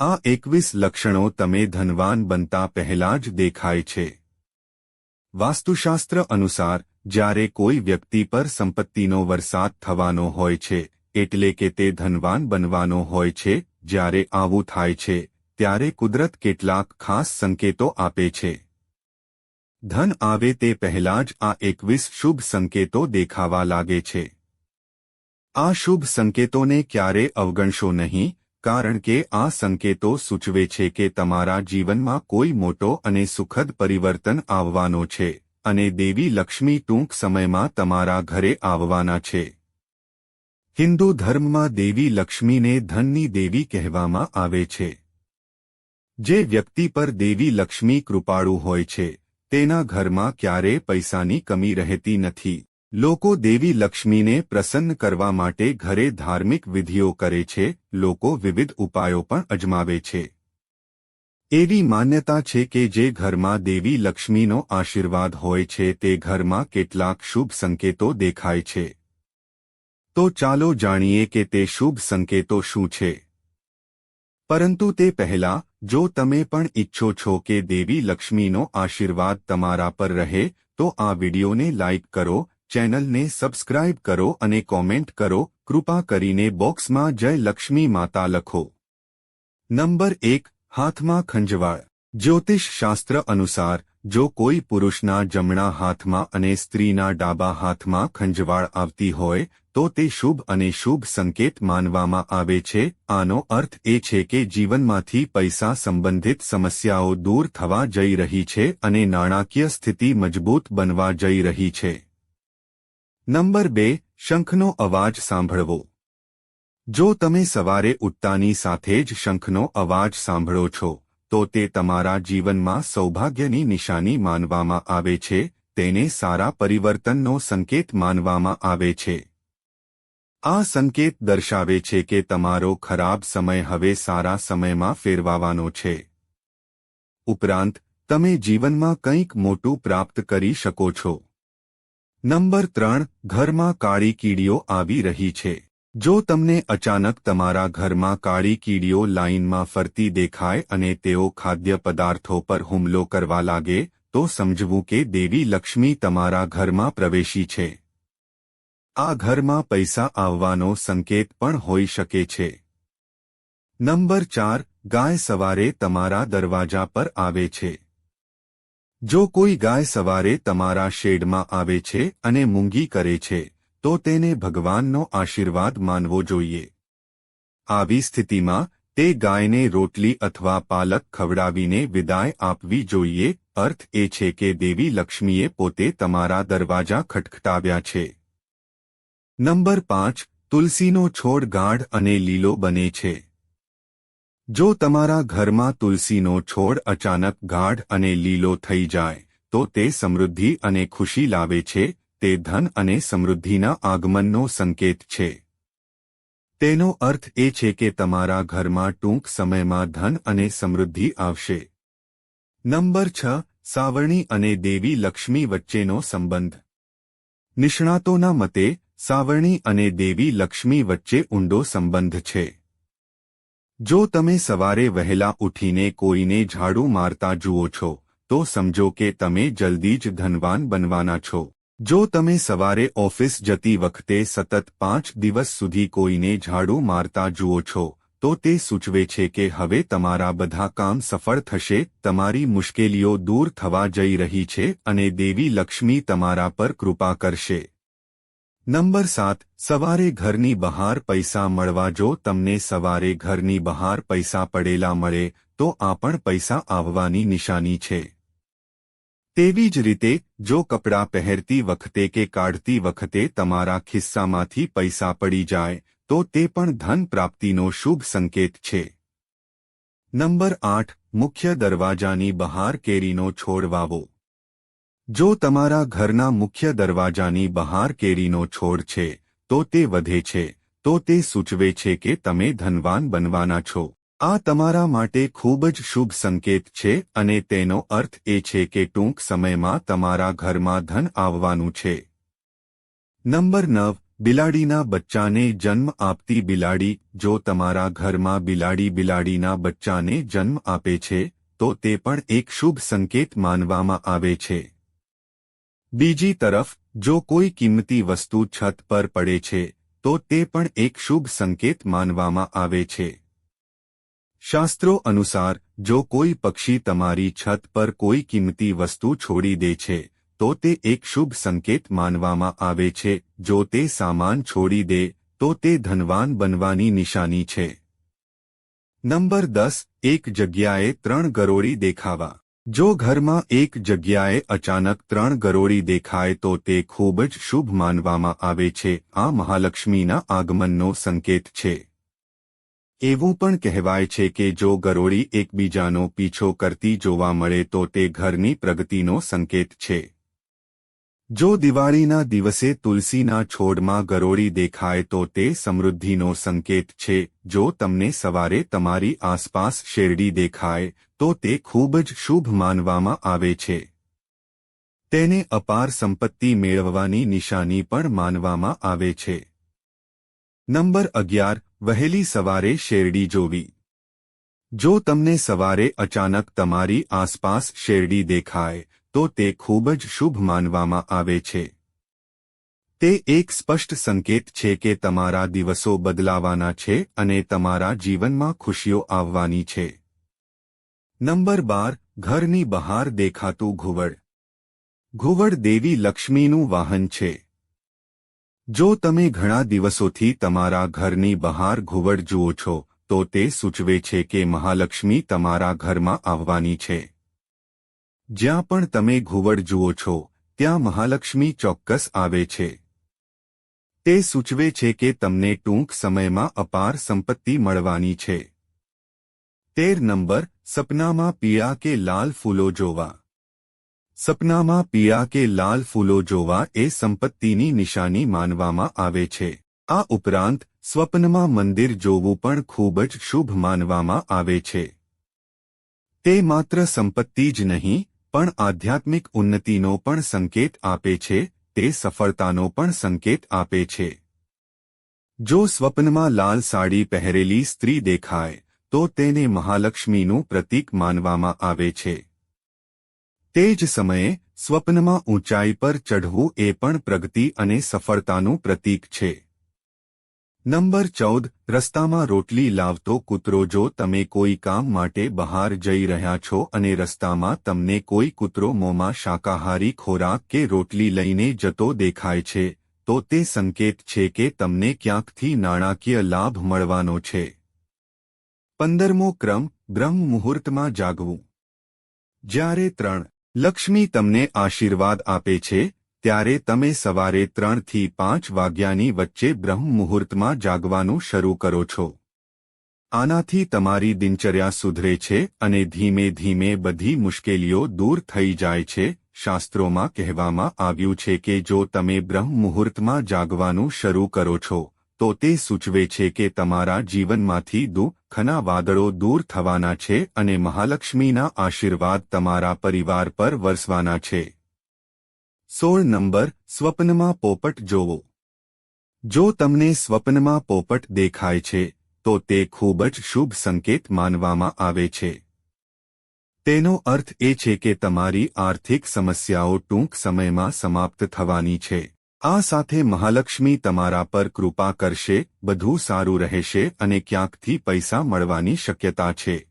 આ એકવીસ લક્ષણો તમે ધનવાન બનતા પહેલા જ દેખાય છે. વાસ્તુશાસ્ત્ર અનુસાર, જ્યારે કોઈ વ્યક્તિ પર સંપત્તિનો વરસાદ થવાનો હોય છે, એટલે કે તે ધનવાન બનવાનો હોય છે, જ્યારે આવું થાય છે, ત્યારે કુદરત કેટલાક ખાસ સંકેતો આપે છે. ધન આવે તે પહેલાં જ આ એકવીસ શુભ સંકેતો દેખાવા લાગે છે. આ શુભ સંકેતોને ક્યારે અવગણશો નહીં કારણ કે આ સંકેતો સૂચવે છે કે તમારા જીવનમાં કોઈ મોટો અને સુખદ પરિવર્તન આવવાનો છે, અને દેવી લક્ષ્મી ટૂંક સમયમાં તમારા ઘરે આવવાના છે. હિન્દુ ધર્મમાં દેવી લક્ષ્મીને ધનની દેવી કહેવામાં આવે છે. જે વ્યક્તિ પર દેવી લક્ષ્મી કૃપાળુ હોય છે, તેના ઘરમાં ક્યારે પૈસાની કમી રહેતી નથી. લોકો દેવી લક્ષ્મીને પ્રસન્ન કરવા માટે ઘરે ધાર્મિક વિધિઓ કરે છે, લોકો વિવિધ ઉપાયો પણ અજમાવે છે. એવી માન્યતા છે કે જે ઘરમાં દેવી લક્ષ્મીનો આશીર્વાદ હોય છે, તે ઘરમાં કેટલાક શુભ સંકેતો દેખાય છે. તો ચાલો જાણીએ કે તે શુભ સંકેતો શું છે. પરંતુ તે પહેલા, જો તમે પણ ઈચ્છો છો કે દેવી લક્ષ્મીનો આશીર્વાદ તમારા પર રહે, તો આ વિડિયોને લાઇક કરો ચેનલને સબસ્ક્રાઇબ કરો અને કોમેન્ટ કરો. કૃપા કરીને બોક્સમાં જય લક્ષ્મી માતા લખો. નંબર એક, હાથમાં ખંજવાળ. જ્યોતિષ શાસ્ત્ર અનુસાર, જો કોઈ પુરુષના જમણા હાથમાં અને સ્ત્રીના ડાબા હાથમાં ખંજવાળ આવતી હોય, તો તે શુભ અને શુભ સંકેત માનવામાં આવે છે. આનો અર્થ એ છે કે જીવનમાંથી પૈસા સંબંધિત સમસ્યાઓ દૂર થવા જઈ રહી છે અને નાણાકીય સ્થિતિ મજબૂત બનવા જઈ રહી છે. નંબર બે, શંખનો અવાજ સાંભળવો. જો તમે સવારે ઉઠતાની સાથે જ શંખનો અવાજ સાંભળો છો, તો તે તમારા જીવનમાં સૌભાગ્યની નિશાની માનવામાં આવે છે, તેને સારા પરિવર્તનનો સંકેત માનવામાં આવે છે. આ સંકેત દર્શાવે છે કે તમારો ખરાબ સમય હવે સારા સમયમાં ફેરવાવાનો છે. ઉપરાંત, તમે જીવનમાં કંઈક મોટું પ્રાપ્ત કરી શકો છો. નંબર ત્રણ, ઘરમાં કાળી કીડીઓ આવી રહી છે. જો તમને અચાનક તમારા ઘરમાં કાળી કીડીઓ લાઇનમાં ફરતી દેખાય અને તેઓ ખાદ્ય પદાર્થો પર હુમલો કરવા લાગે, તો સમજવું કે દેવી લક્ષ્મી તમારા ઘરમાં પ્રવેશી છે. આ ઘરમાં પૈસા આવવાનો સંકેત પણ હોઈ શકે છે. નંબર ચાર, ગાય સવારે તમારા દરવાજા પર આવે છે. જો કોઈ ગાય સવારે તમારા શેડમાં આવે છે અને મૂંગી કરે છે, તો તેને ભગવાનનો આશીર્વાદ માનવો જોઈએ. આવી સ્થિતિમાં, તે ગાયને રોટલી અથવા પાલક ખવડાવીને વિદાય આપવી જોઈએ. અર્થ એ છે કે દેવી લક્ષ્મીએ પોતે તમારા દરવાજા ખટખટાવ્યા છે. નંબર પાંચ, તુલસીનો છોડ ગાઢ અને લીલો બને છે. જો તમારા ઘરમાં તુલસીનો છોડ અચાનક ગાઢ અને લીલો થઈ જાય, તો તે સમૃદ્ધિ અને ખુશી લાવે છે, તે ધન અને સમૃદ્ધિના આગમનનો સંકેત છે. તેનો અર્થ એ છે કે તમારા ઘરમાં ટૂંક સમયમાં ધન અને સમૃદ્ધિ આવશે. નંબર છ, સાવરણી અને દેવી લક્ષ્મી વચ્ચેનો સંબંધ. નિષ્ણાતોના મતે, સાવરણી અને દેવી લક્ષ્મી વચ્ચે ઊંડો સંબંધ છે. જો તમે સવારે વહેલા ઉઠીને કોઈને ઝાડુ મારતા જુઓ છો, તો સમજો કે તમે જલ્દી જ ધનવાન બનવાના છો. જો તમે સવારે ઓફિસ જતી વખતે સતત પાંચ દિવસ સુધી કોઈને ઝાડુ મારતા જુઓ છો, તો તે સૂચવે છે કે હવે તમારા બધા કામ સફળ થશે, તમારી મુશ્કેલીઓ દૂર થવા જઈ રહી છે અને દેવી લક્ષ્મી તમારા પર કૃપા કરશે. નંબર સાત, સવારે ઘરની બહાર પૈસા મળવા જો તમને સવારે ઘરની બહાર પૈસા પડેલા મળે, તો આ પણ પૈસા આવવાની નિશાની છે. તેવી જ રીતે, જો કપડાં પહેરતી વખતે કે કાઢતી વખતે તમારા ખિસ્સામાંથી પૈસા પડી જાય, તો તે પણ ધન પ્રાપ્તિનો શુભ સંકેત છે. નંબર આઠ, મુખ્ય દરવાજાની બહાર કેરીનો છોડ વાવો. જો તમારા ઘરના મુખ્ય દરવાજાની બહાર કેરીનો છોડ છે, તો તે વધે છે, તો તે સૂચવે છે કે તમે ધનવાન બનવાના છો. આ તમારા માટે ખૂબ જ શુભ સંકેત છે અને તેનો અર્થ એ છે કે ટૂંક સમયમાં તમારા ઘરમાં ધન આવવાનું છે. નંબર નવ, બિલાડીના બચ્ચાને જન્મ આપતી બિલાડી. જો તમારા ઘરમાં બિલાડી બિલાડીના બચ્ચાને જન્મ આપે છે, તો તે પણ એક શુભ સંકેત માનવામાં આવે છે. બીજી તરફ, જો કોઈ કિંમતી વસ્તુ છત પર પડે છે, તો તે પણ એક શુભ સંકેત માનવામાં આવે છે. શાસ્ત્રો અનુસાર, જો કોઈ પક્ષી તમારી છત પર કોઈ કિંમતી વસ્તુ છોડી દે છે, તો તે એક શુભ સંકેત માનવામાં આવે છે. જો તે સામાન છોડી દે, તો તે ધનવાન બનવાની નિશાની છે. નંબર દસ, એક જગ્યાએ ત્રણ ગરોળી દેખાવા. જો ઘરમાં એક જગ્યાએ અચાનક ત્રણ ગરોળી દેખાય તો તે ખૂબ જ શુભ માનવામાં આવે છે. આ મહાલક્ષ્મીના આગમનનો સંકેત છે. એવું પણ કહેવાય છે કે જો ગરોળી એકબીજાનો પીછો કરતી જોવા મળે તો તે ઘરની પ્રગતિનો સંકેત છે. જો દિવાળીના દિવસે તુલસીના છોડમાં ગરોળી દેખાય તો તે સમૃદ્ધિનો સંકેત છે. જો તમને સવારે તમારી આસપાસ શેરડી દેખાય, તો તે ખૂબ જ શુભ માનવામાં આવે છે. તેને અપાર સંપત્તિ મેળવવાની નિશાની પણ માનવામાં આવે છે. નંબર અગિયાર, વહેલી સવારે શેરડી જોવી. જો તમને સવારે અચાનક તમારી આસપાસ શેરડી દેખાય તો તે ખૂબ જ શુભ માનવામાં આવે છે. તે એક સ્પષ્ટ સંકેત છે કે તમારા દિવસો બદલાવાના છે અને તમારા જીવનમાં ખુશીઓ આવવાની છે. નંબર બાર, ઘરની બહાર દેખાતું ઘુવડ. ઘુવડ દેવી લક્ષ્મીનું વાહન છે. જો તમે ઘણા દિવસોથી તમારા ઘરની બહાર ઘુવડ જુઓ છો, તો તે સૂચવે છે કે મહાલક્ષ્મી તમારા ઘરમાં આવવાની છે. જ્યાં પણ તમે ઘુવડ જુઓ છો, ત્યાં મહાલક્ષ્મી ચોક્કસ આવે છે. તે સૂચવે છે કે તમને ટૂંક સમયમાં અપાર સંપત્તિ મળવાની છે. તેર નંબર, સપનામાં પિયા કે લાલ ફૂલો જોવા. સપનામાં પિયા કે લાલ ફૂલો જોવા એ સંપત્તિની નિશાની માનવામાં આવે છે. આ ઉપરાંત, સ્વપ્નમાં મંદિર જોવું પણ ખૂબ જ શુભ માનવામાં આવે છે. તે માત્ર સંપત્તિ જ નહીં પણ આધ્યાત્મિક ઉન્નતિનો પણ સંકેત આપે છે, તે સફળતાનો પણ સંકેત આપે છે. જો સ્વપ્નમાં લાલ સાડી પહેરેલી સ્ત્રી દેખાય, તો તેને મહાલક્ષ્મીનું પ્રતીક માનવામાં આવે છે. તે જ સમયે, સ્વપ્નમાં ઊંચાઈ પર ચઢવું એ પણ પ્રગતિ અને સફળતાનું પ્રતીક છે. નંબર ચૌદ, રસ્તામાં રોટલી લાવતો કૂતરો, જો તમે કોઈ કામ માટે બહાર જઈ રહ્યા છો અને રસ્તામાં તમને કોઈ કૂતરો મોંમાં શાકાહારી ખોરાક કે રોટલી લઈને જતો દેખાય છે, તો તે સંકેત છે કે તમને ક્યાંકથી નાણાકીય લાભ મળવાનો છે. પંદરમો ક્રમ, બ્રહ્મ મુહૂર્તમાં જાગવું. જ્યારે ત્રણ, લક્ષ્મી તમને આશીર્વાદ આપે છે ત્યારે તમે સવારે ત્રણથી પાંચ વાગ્યાની વચ્ચે બ્રહ્મ મુહૂર્તમાં જાગવાનું શરૂ કરો છો. આનાથી તમારી દિનચર્યા સુધરે છે અને ધીમે ધીમે બધી મુશ્કેલીઓ દૂર થઈ જાય છે, શાસ્ત્રોમાં કહેવામાં આવ્યું છે કે જો તમે બ્રહ્મ મુહૂર્તમાં જાગવાનું શરૂ કરો છો, તો તે સૂચવે છે કે તમારા જીવનમાંથી દુઃખના વાદળો દૂર થવાના છે અને મહાલક્ષ્મીના આશીર્વાદ તમારા પરિવાર પર વરસવાના છે. સોળ નંબર સ્વપ્નમાં પોપટ જોવો. જો તમને સ્વપ્નમાં પોપટ દેખાય છે, તો તે ખૂબ જ શુભ સંકેત માનવામાં આવે છે. તેનો અર્થ એ છે કે તમારી આર્થિક સમસ્યાઓ ટૂંક સમયમાં સમાપ્ત થવાની છે. આ સાથે મહાલક્ષ્મી તમારા પર કૃપા કરશે, બધું સારું રહેશે અને ક્યાંકથી પૈસા મળવાની શક્યતા છે.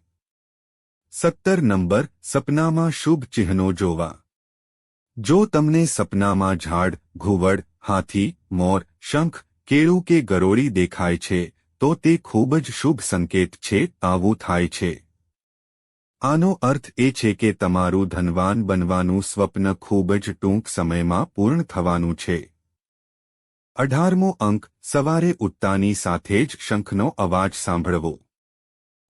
સત્તર નંબર સપનામાં શુભ ચિહ્નો જોવા. જો તમને સપનામાં ઝાડ, ઘુવડ, હાથી, મોર, શંખ, કેળું કે ગરોળી દેખાય છે, તો તે ખૂબ જ શુભ સંકેત છે, આવું થાય છે. આનો અર્થ એ છે કે તમારું ધનવાન બનવાનું સ્વપ્ન ખૂબ જ ટૂંક સમયમાં પૂર્ણ થવાનું છે. અઢારમો અંક, સવારે ઉઠતાની સાથે જ શંખનો અવાજ સાંભળવો.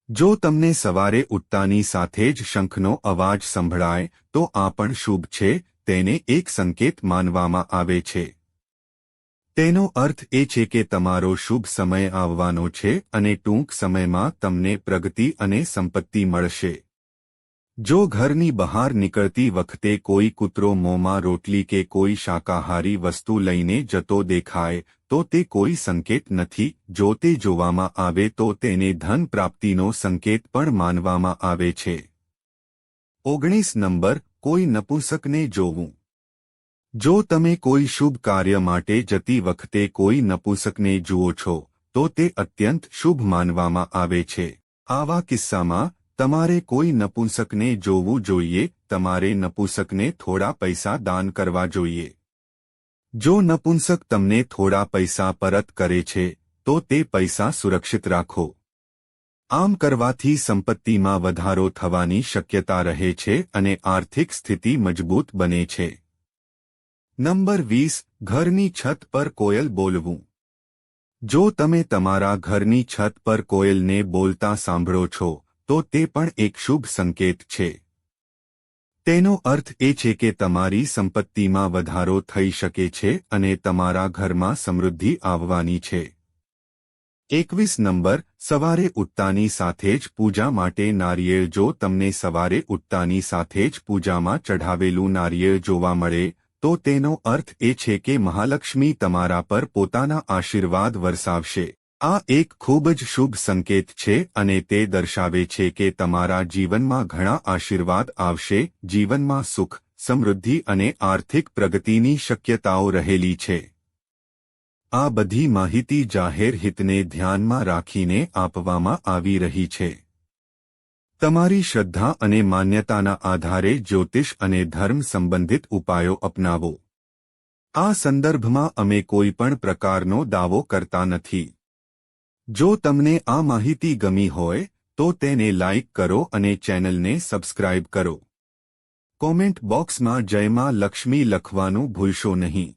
જો તમને સવારે ઉઠતાની સાથે જ શંખનો અવાજ સંભળાય, તો આ પણ શુભ છે તેને એક સંકેત માનવામાં આવે છે. તેનો અર્થ એ છે કે તમારો શુભ સમય આવવાનો છે અને ટૂંક સમયમાં તમને પ્રગતિ અને સંપત્તિ મળશે. જો ઘરની બહાર નીકળતી વખતે કોઈ કૂતરો મોંમાં રોટલી કે કોઈ શાકાહારી વસ્તુ લઈને જતો દેખાય, તો તે કોઈ સંકેત નથી. જો તે જોવામાં આવે તો તેને ધન પ્રાપ્તિનો સંકેત પણ માનવામાં આવે છે. ઓગણીસ નંબર, કોઈ નપુંસકને જોવું. જો તમે કોઈ શુભ કાર્ય માટે જતી વખતે કોઈ નપુંસકને જુઓ છો, તો તે અત્યંત શુભ માનવામાં આવે છે. આવા કિસ્સામાં, તમારે કોઈ નપુંસકને જોવું જોઈએ, તમારે નપુંસકને થોડા પૈસા દાન કરવા જોઈએ. જો નપુંસક તમને થોડા પૈસા પરત કરે છે, તો તે પૈસા સુરક્ષિત રાખો. આમ કરવાથી સંપત્તિમાં વધારો થવાની શક્યતા રહે છે અને આર્થિક સ્થિતિ મજબૂત બને છે. નંબર વીસ, ઘરની છત પર કોયલ બોલવું. જો તમે તમારા ઘરની છત પર કોયલને બોલતા સાંભળો છો, તો તે પણ એક શુભ સંકેત છે. તેનો અર્થ એ છે કે તમારી સંપત્તિમાં વધારો થઈ શકે છે અને તમારા ઘરમાં સમૃદ્ધિ આવવાની છે. એકવીસ નંબર, સવારે ઉઠતાની સાથે જ પૂજા માટે નારિયેળ જો તમને સવારે ઉઠતાની સાથે જ પૂજામાં ચઢાવેલું નારિયેળ જોવા મળે, તો તેનો અર્થ એ છે કે મહાલક્ષ્મી તમારા પર પોતાના આશીર્વાદ વરસાવશે. આ એક ખૂબ જ શુભ સંકેત છે અને તે દર્શાવે છે કે તમારા જીવનમાં ઘણા આશીર્વાદ આવશે, જીવનમાં સુખ, સમૃદ્ધિ અને આર્થિક પ્રગતિની શક્યતાઓ રહેલી છે. આ બધી માહિતી જાહેર હિતને ધ્યાનમાં રાખીને આપવામાં આવી રહી છે. તમારી શ્રદ્ધા અને માન્યતાના આધારે જ્યોતિષ અને ધર્મ સંબંધિત ઉપાયો અપનાવો. આ સંદર્ભમાં અમે કોઈ પણ પ્રકારનો દાવો કરતા નથી. જો તમને આ માહિતી ગમી હોય, તો તેને લાઇક કરો અને ચેનલને સબસ્ક્રાઇબ કરો. કોમેન્ટ બોક્સમાં જયમાં લક્ષ્મી લખવાનું ભૂલશો નહીં.